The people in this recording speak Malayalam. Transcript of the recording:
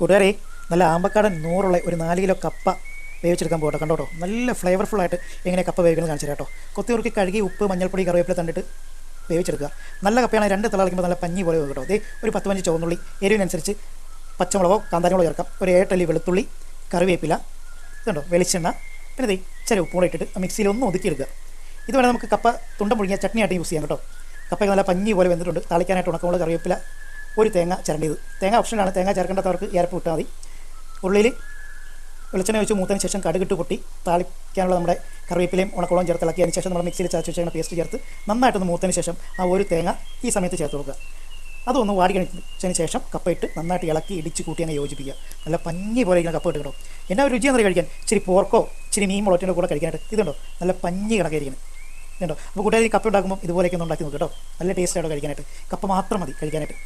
കൂട്ടുകാരെ നല്ല ആമ്പക്കാടൻ നൂറുള്ള ഒരു നാല് കിലോ കപ്പ വേവിച്ചെടുക്കാൻ പോകട്ടെ. കണ്ടോട്ടോ? നല്ല ഫ്ലേവർഫുൾ ആയിട്ട് എങ്ങനെ കപ്പ വേവിക്കുന്നത് കാണിച്ചു കേട്ടോ ഉറുക്കി കഴുകി ഉപ്പ് മഞ്ഞൾപ്പൊടി കറിവേപ്പില തണ്ടിട്ട് വേവിച്ചെടുക്കുക. നല്ല കപ്പയാണ് രണ്ട് തിളക്കുമ്പോൾ നല്ല പഞ്ഞി പോലെ കേട്ടോ അതേ ഒരു പത്ത് പഞ്ച് ചുവന്നുള്ളി എരിവിനനുസരിച്ച് പച്ചമുളകോ കാന്താരിമുളകോ ചേർക്കാം. ഒരു ഏട്ടല്ലി വെളുത്തുള്ളി കറിവേപ്പില ഇതുണ്ടോ വെളിച്ചെണ്ണ പിന്നെ ദേ ഇച്ചിരി ഉപ്പുകൂടെ ഇട്ടിട്ട് മിക്സിയിൽ ഒന്ന് ഒതുക്കിയെടുക്കുക. ഇത് നമുക്ക് കപ്പ തുണ്ടം മുഴുങ്ങിയ ചട്നിയായിട്ട് യൂസ് ചെയ്യാം കേട്ടോ. കപ്പയ്ക്ക് നല്ല പഞ്ഞി പോലെ വെന്തിട്ടുണ്ട്. താളിക്കാനായിട്ട് ഉണക്കമുള്ള കറിവേപ്പില ഒരു തേങ്ങ ചിരണ്ടിയത്. തേങ്ങ ഓപ്ഷനാണ് തേങ്ങ ചേർക്കേണ്ടാത്തവർക്ക് ഇരപ്പ് വിട്ടാൽ മതി. ഉള്ളിൽ വെളിച്ചെണ്ണ വെച്ച് മൂത്തതിന് ശേഷം കടുകിട്ട് പൊട്ടി താളിക്കാനുള്ള നമ്മുടെ കറിവേപ്പിലയും ഉണക്കോളം ചേർത്ത് ഇളക്കിയതിന് ശേഷം നമ്മൾ മിക്സിയിൽ ചതച്ച് വെച്ചാൽ പേസ്റ്റ് ചേർത്ത് നന്നായിട്ടൊന്ന് മൂത്തതിന് ശേഷം ആ ഒരു തേങ്ങ ഈ സമയത്ത് ചേർത്ത് കൊടുക്കുക അതൊന്ന് വാടി കഴിച്ചതിന് ശേഷം കപ്പയിട്ട് നന്നായിട്ട് ഇളക്കി ഇടിച്ച് കൂട്ടി അങ്ങ് യോജിപ്പിക്കുക. നല്ല പഞ്ഞി പോലെ ഇരിക്കുന്ന കപ്പ ഇട്ട് കേട്ടോ എന്നാ ഒരു രുചിയെന്ന് കഴിക്കാൻ ഇച്ചിരി പോർക്കോ ഇച്ചിരി മീൻ മുളറ്റിന്റെ കൂടെ കഴിക്കാനായിട്ട് ഇതുണ്ടോ? നല്ല പഞ്ഞി കണക്കായിരിക്കുന്നത് ഇതുണ്ടോ? അപ്പോൾ കൂട്ടുകാർ ഈ കപ്പ ഉണ്ടാക്കുമ്പോൾ ഇതുപോലെയൊക്കെ ഒന്ന് ഉണ്ടാക്കി നോക്കുക കേട്ടോ. നല്ല ടേസ്റ്റായിട്ട് കഴിക്കാനായിട്ട്. കപ്പ മാത്രം മതി കഴിക്കാനായിട്ട്.